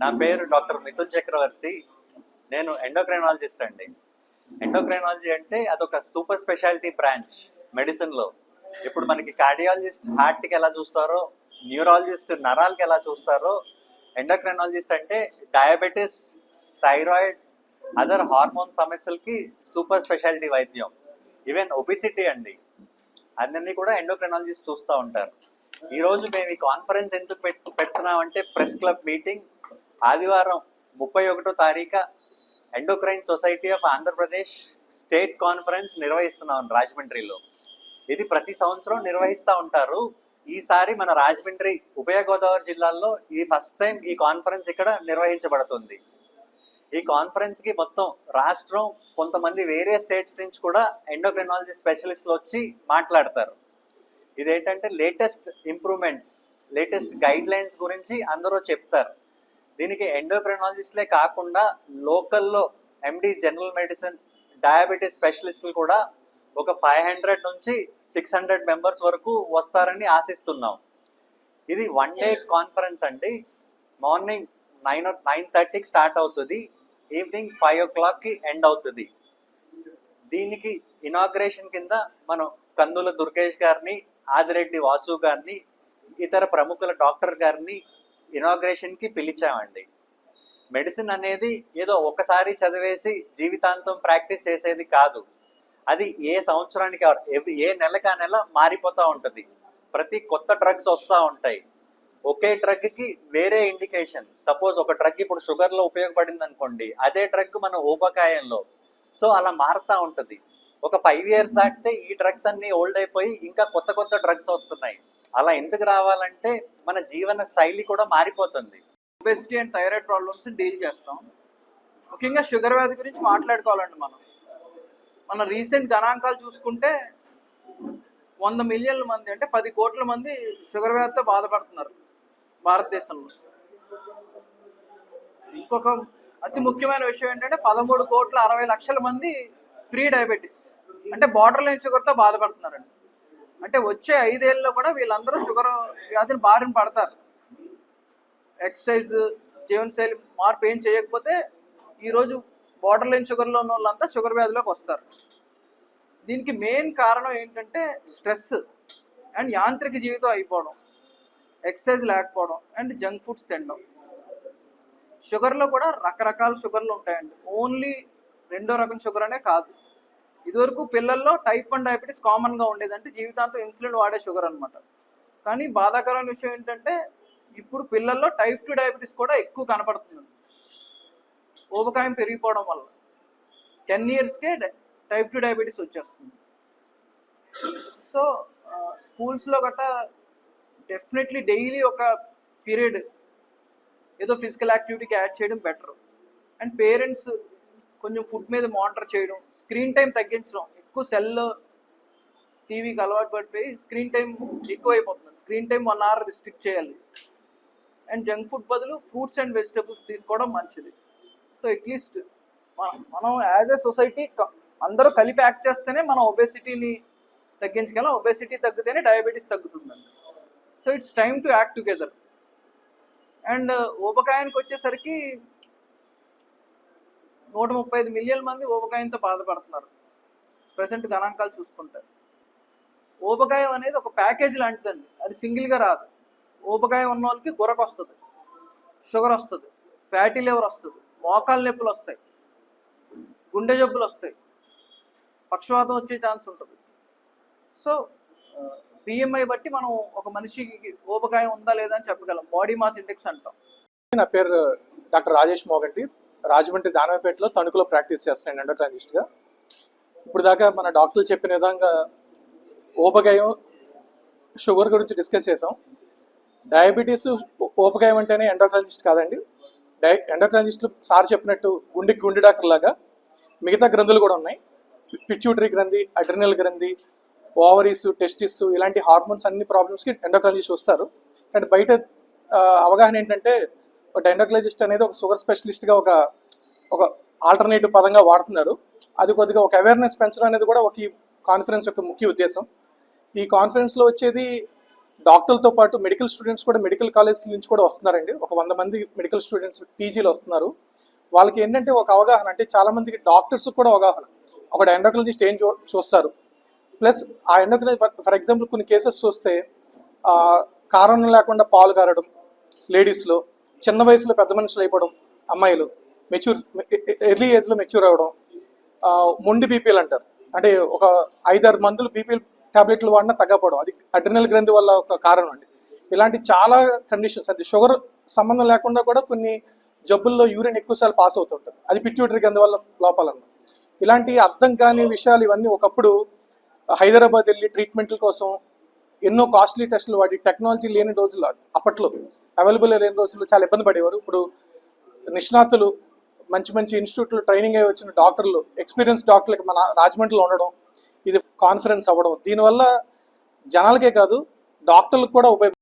నా పేరు డాక్టర్ మిథున్ చక్రవర్తి. నేను ఎండోక్రైనాలజిస్ట్ అండి. ఎండోక్రైనాలజీ అంటే అదొక సూపర్ స్పెషాలిటీ బ్రాంచ్ మెడిసిన్లో ఇప్పుడు మనకి కార్డియాలజిస్ట్ హార్ట్కి ఎలా చూస్తారో న్యూరాలజిస్ట్ నరాలకి ఎలా చూస్తారో ఎండోక్రైనాలజిస్ట్ అంటే డయాబెటిస్ థైరాయిడ్ అదర్ హార్మోన్ సమస్యలకి సూపర్ స్పెషాలిటీ వైద్యం. ఈవెన్ ఒబిసిటీ అండి. అందరినీ కూడా ఎండోక్రైనాలజిస్ట్ చూస్తూ ఉంటారు. ఈ రోజు మేము ఈ కాన్ఫరెన్స్ ఎందుకు పెట్టు పెడుతున్నామంటే ప్రెస్ క్లబ్ మీటింగ్ ఆదివారం ముప్పై ఒకటో తారీఖు endocrine society of Andhra Pradesh state conference నిర్వహిస్తున్నాం రాజమండ్రిలో. ఇది ప్రతి సంవత్సరం నిర్వహిస్తూ ఉంటారు. ఈసారి మన రాజమండ్రి ఉభయ గోదావరి జిల్లాల్లో ఈ ఫస్ట్ టైం ఈ కాన్ఫరెన్స్ ఇక్కడ నిర్వహించబడుతుంది. ఈ కాన్ఫరెన్స్కి మొత్తం రాష్ట్రం కొంతమంది వేరే స్టేట్స్ నుంచి కూడా ఎండోక్రైనాలజీ స్పెషలిస్టులు వచ్చి మాట్లాడతారు. ఇదేంటంటే latest improvements latest guidelines గురించి అందరూ చెప్తారు. దీనికి ఎండోక్రైనాలజిస్ట్లే కాకుండా లోకల్లో ఎండి జనరల్ మెడిసిన్ డయాబెటీస్ స్పెషలిస్టులు కూడా ఒక ఫైవ్ హండ్రెడ్ నుంచి సిక్స్ హండ్రెడ్ మెంబర్స్ వరకు వస్తారని ఆశిస్తున్నాం. ఇది వన్ డే కాన్ఫరెన్స్ అండి. మార్నింగ్ నైన్ నైన్ థర్టీకి స్టార్ట్ అవుతుంది. ఈవినింగ్ ఫైవ్ ఓ క్లాక్కి ఎండ్ అవుతుంది. దీనికి ఇనాగ్రేషన్ కింద మనం కందుల దుర్గేష్ గారిని ఆదిరెడ్డి వాసు గారిని ఇతర ప్రముఖుల డాక్టర్ గారిని ఇనాగ్రేషన్కి పిలిచామండి. మెడిసిన్ అనేది ఏదో ఒకసారి చదివేసి జీవితాంతం ప్రాక్టీస్ చేసేది కాదు. అది ఏ సంవత్సరానికి ఏ నెలకా నెల మారిపోతూ ఉంటుంది. ప్రతి కొత్త డ్రగ్స్ వస్తూ ఉంటాయి. ఒకే డ్రగ్కి వేరే ఇండికేషన్ సపోజ్ ఒక డ్రగ్ ఇప్పుడు షుగర్లో ఉపయోగపడింది అనుకోండి అదే డ్రగ్ మన ఊబకాయంలో. సో అలా మారుతూ ఉంటుంది. ఒక ఫైవ్ ఇయర్స్ దాటితే ఈ డ్రగ్స్ అన్ని ఓల్డ్ అయిపోయి ఇంకా కొత్త కొత్త డ్రగ్స్ వస్తున్నాయి. అలా ఎందుకు రావాలంటే మన జీవన శైలి కూడా మారిపోతుంది. Obesity and thyroid problems deal చేస్తాం. ముఖ్యంగా షుగర్ వ్యాధి గురించి మాట్లాడుకోవాలండి మనం. మన రీసెంట్ గణాంకాలు చూసుకుంటే వంద మిలియన్ల మంది అంటే పది కోట్ల మంది షుగర్ వ్యాధితో బాధపడుతున్నారు భారతదేశంలో. ఇంకొక అతి ముఖ్యమైన విషయం ఏంటంటే పదమూడు కోట్ల అరవై లక్షల మంది ప్రీ డయాబెటీస్. అంటే బార్డర్ లైన్ షుగర్తో బాధపడుతున్నారండి. అంటే వచ్చే ఐదేళ్ళలో కూడా వీళ్ళందరూ షుగర్ వ్యాధిని బారిన పడతారు. ఎక్సర్సైజ్ జీవనశైలి మార్పు ఏం చేయకపోతే ఈరోజు బార్డర్ లైన్ షుగర్లో ఉన్న వాళ్ళంతా షుగర్ వ్యాధిలోకి వస్తారు. దీనికి మెయిన్ కారణం ఏంటంటే స్ట్రెస్ అండ్ యాంత్రిక జీవితం అయిపోవడం ఎక్సర్సైజ్ లేకపోవడం అండ్ జంక్ ఫుడ్స్ తినడం. షుగర్లో కూడా రకరకాల షుగర్లు ఉంటాయండి. ఓన్లీ రెండో రకం షుగర్ అనే కాదు. ఇదివరకు పిల్లల్లో టైప్ వన్ డయాబెటీస్ కామన్గా ఉండేదంటే జీవితాంతం ఇన్సులిన్ వాడే షుగర్ అనమాట కానీ బాధాకరమైన విషయం ఏంటంటే ఇప్పుడు పిల్లల్లో టైప్ టూ డయాబెటీస్ కూడా ఎక్కువ కనపడుతుంది. ఊబకాయం పెరిగిపోవడం వల్ల టెన్ ఇయర్స్కే టైప్ టూ డయాబెటీస్ వచ్చేస్తుంది. సో స్కూల్స్లో గట్టా డెఫినెట్లీ డైలీ ఒక పీరియడ్ ఏదో ఫిజికల్ యాక్టివిటీకి యాడ్ చేయడం బెటర్. అండ్ పేరెంట్స్ కొంచెం ఫుడ్ మీద మానిటర్ చేయడం స్క్రీన్ టైం తగ్గించడం ఎక్కువ సెల్ టీవీకి అలవాటు పడిపోయి స్క్రీన్ టైం ఎక్కువ అయిపోతుంది screen time one hour restrict చేయాలి. అండ్ జంక్ ఫుడ్ బదులు ఫ్రూట్స్ అండ్ వెజిటబుల్స్ తీసుకోవడం మంచిది. సో అట్లీస్ట్ మనం యాజ్ ఎ సొసైటీ అందరూ కలిపి యాక్ట్ చేస్తేనే మనం ఒబేసిటీని తగ్గించగలం. ఒబేసిటీ తగ్గితేనే diabetes తగ్గుతుందండి. So it's time to act together and ఊబకాయానికి వచ్చేసరికి నూట ముప్పై ఐదు మిలియన్ మంది ఊబకాయంతో బాధపడుతున్నారు. ప్రజెంట్ గణాంకాలు చూసుకుంటే. ఊబకాయం అనేది ఒక ప్యాకేజ్ లాంటిదండి. అది సింగిల్గా రాదు. ఊబకాయం ఉన్న వాళ్ళకి గురక వస్తుంది. షుగర్ వస్తుంది. ఫ్యాటీ లివర్ వస్తుంది. మోకాలు నొప్పులు వస్తాయి. గుండె జబ్బులు వస్తాయి. పక్షవాతం వచ్చే ఛాన్స్ ఉంటుంది. సో బిఎంఐ బట్టి మనం ఒక మనిషికి ఊబకాయం ఉందా లేదా అని చెప్పగలం. బాడీ మాస్ ఇండెక్స్ అంటాం. నా పేరు డాక్టర్ రాజేష్ మోగంటి. రాజమండ్రి దానవపేటలో తణుకులో ప్రాక్టీస్ చేస్తున్నాను ఎండోక్రైనిస్ట్గా. ఇప్పుడు దాకా మన డాక్టర్లు చెప్పిన విధంగా ఊబకాయం షుగర్ గురించి డిస్కస్ చేసాం డయాబెటీస్ ఊబకాయం అంటేనే ఎండోక్రాలజిస్ట్ కాదండి. డై ఎండోక్రైనిస్టులు సార్ చెప్పినట్టు గుండెకి గుండె డాక్టర్ లాగా మిగతా గ్రంథులు కూడా ఉన్నాయి. పిట్యూటరీ గ్రంథి అడ్రినల్ గ్రంథి ఓవరీస్ టెస్టిస్ ఇలాంటి హార్మోన్స్ అన్ని ప్రాబ్లమ్స్కి ఎండోక్రాలజిస్ట్ వస్తారు. కానీ బయట అవగాహన ఏంటంటే ఒక ఎండోక్రైనిస్ట్ అనేది ఒక షుగర్ స్పెషలిస్ట్గా ఒక ఒక ఆల్టర్నేటివ్ పదంగా వాడుతున్నారు. అది కొద్దిగా ఒక అవేర్నెస్ పెంచడం అనేది కూడా ఒక ఈ కాన్ఫరెన్స్ యొక్క ముఖ్య ఉద్దేశం. ఈ కాన్ఫరెన్స్లో వచ్చేది డాక్టర్లతో పాటు మెడికల్ స్టూడెంట్స్ కూడా మెడికల్ కాలేజ్ నుంచి కూడా వస్తున్నారండి. ఒక వంద మంది మెడికల్ స్టూడెంట్స్ పీజీలో వస్తున్నారు. వాళ్ళకి ఏంటంటే ఒక అవగాహన అంటే చాలామందికి డాక్టర్స్ కూడా అవగాహన. ఒక ఎండోక్రలజిస్ట్ ఏం చూ చూస్తారు? ప్లస్ ఆ ఎండోక్రలజీ ఫర్ ఎగ్జాంపుల్ కొన్ని కేసెస్ చూస్తే కారణం లేకుండా పాలు కారడం లేడీస్లో చిన్న వయసులో పెద్ద మనుషులు అయిపోవడం అమ్మాయిలు మెచ్యూర్ ఎర్లీ ఏజ్లో మెచ్యూర్ అవ్వడం మొండి బీపీలు అంటారు. అంటే ఒక ఐదారు మందులు బీపీలు టాబ్లెట్లు వాడినా తగ్గపోవడం అది అడ్రినల్ గ్రంథి వల్ల ఒక కారణం అండి. ఇలాంటి చాలా కండిషన్స్ అంటే షుగర్ సంబంధం లేకుండా కూడా కొన్ని జబ్బుల్లో యూరిన్ ఎక్కువసార్లు పాస్ అవుతుంటుంది అది పిట్యూటరీ గ్రంథి వల్ల లోపాలన్న ఇలాంటి అర్థం కాని విషయాలు ఇవన్నీ ఒకప్పుడు హైదరాబాద్ వెళ్ళి ట్రీట్మెంట్ల కోసం ఎన్నో కాస్ట్లీ టెస్టులు వాడి టెక్నాలజీ లేని రోజులు అప్పట్లో అవైలబుల్ లేని రోజులు చాలా ఇబ్బంది పడేవారు. ఇప్పుడు నిష్ణాతులు మంచి మంచి ఇన్స్టిట్యూట్లో ట్రైనింగ్ అయ్యి వచ్చిన డాక్టర్లు ఎక్స్పీరియన్స్ డాక్టర్లకి మన రాజమండ్రిలో ఉండడం ఇది కాన్ఫరెన్స్ అవ్వడం. దీనివల్ల జనాలకే కాదు డాక్టర్లకు కూడా ఉపయోగ